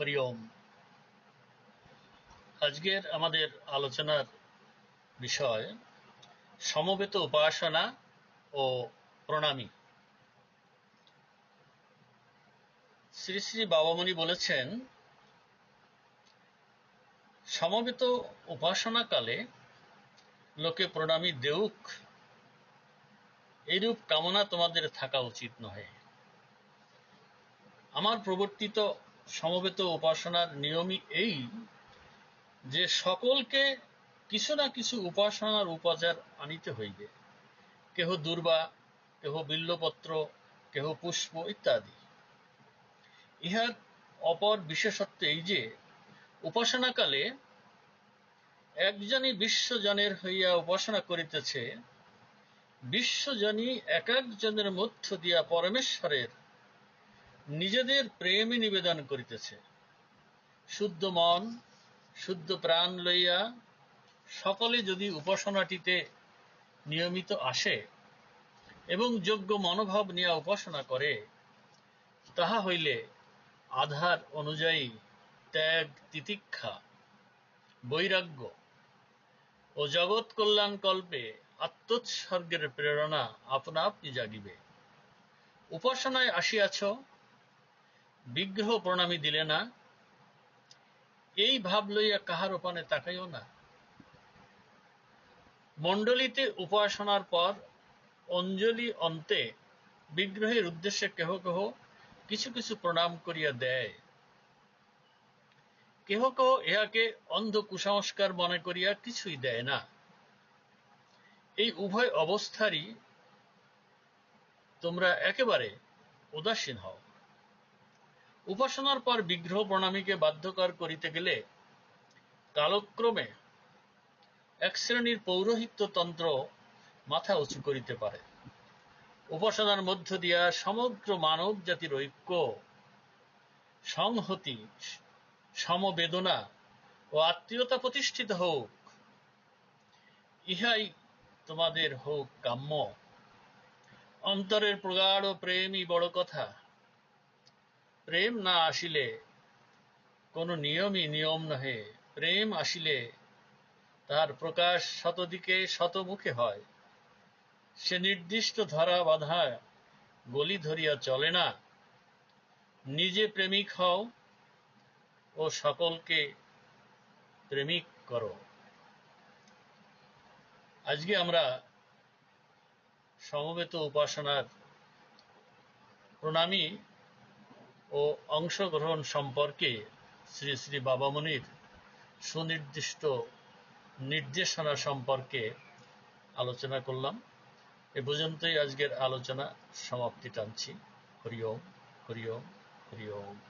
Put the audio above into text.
হরি ওম আজকের আমাদের আলোচনার বিষয় সমবেত উপাসনা ও প্রণামী। শ্রী শ্রী বাবামণি বলেছেন, সমবেত উপাসনাকালে লোকে প্রণামী দেউক, এইরূপ কামনা তোমাদের থাকা উচিত নহে। আমার প্রবর্তিত সমবেত উপাসনার নিয়মই এই যে সকলকে কিছু না কিছু উপাসনার উপাচার আনিতে হইবে। কেহ দুর্বা, কেহ বিল্লপত্র, কেহ পুষ্প ইত্যাদি। ইহার অপর বিশেষত্ব এই যে, উপাসনাকালে একজনই বিশ্বজনের হইয়া উপাসনা করিতেছে, বিশ্বজনই এক একজনের মধ্য দিয়া পরমেশ্বরের নিজেদের প্রেমই নিবেদন করিতেছে। শুদ্ধ মন, শুদ্ধ প্রাণ লইয়া সকলে যদি উপাসনাটিতে নিয়মিত আসে এবং যোগ্য মনোভাব নিয়ে উপাসনা করে, তাহা হইলে আধার অনুযায়ী ত্যাগ, তিতিক্ষা, বৈরাগ্য ও জগৎ কল্যাণ কল্পে আত্মোৎসর্গের প্রেরণা আপনা আপনি জাগিবে। উপাসনায় আসিয়াছ বিগ্রহ প্রণামী দিলে না, এই ভাব লইয়া কাহার ওপানে তাকাইও না। মণ্ডলীতে উপাসনার পর অঞ্জলি অন্তে বিগ্রহের উদ্দেশ্যে কেহ কেহ কিছু কিছু প্রণাম করিয়া দেয়। কেহ কেহ ইহাকে অন্ধ কুসংস্কার মনে করিয়া কিছুই দেয় না। এই উভয় অবস্থারই তোমরা একেবারে উদাসীন হও। উপাসনার পর বিগ্রহ প্রণামীকে বাধ্যকর করিতে গেলে কালক্রমে এক শ্রেণির পৌরোহিত্য তন্ত্র মাথা উঁচু করিতে পারে। উপাসনার মধ্য দিয়া সমগ্র মানব জাতির ঐক্য, সংহতি, সমবেদনা ও আত্মীয়তা প্রতিষ্ঠিত হোক, ইহাই তোমাদের হোক কাম্য। অন্তরের প্রগাঢ় প্রেমই বড় কথা। প্রেম না আসিলে কোন নিয়মই নিয়ম নহে। প্রেম আসিলে তার প্রকাশ শতদিকে শতমুখে হয়। সে নির্দিষ্ট ধরা বাধা গলি ধরিয়া চলে না। নিজে প্রেমিক হও ও সকলকে প্রেমিক করো। আজকে আমরা সমবেত উপাসনার প্রণামী ও অংশগ্রহণ সম্পর্কে শ্রী শ্রী বাবামণির সুনির্দিষ্ট নির্দেশনা সম্পর্কে আলোচনা করলাম। এ পর্যন্তই আজকের আলোচনা সমাপ্তি টানছি। হরি ওম হরি ওম হরি ওম।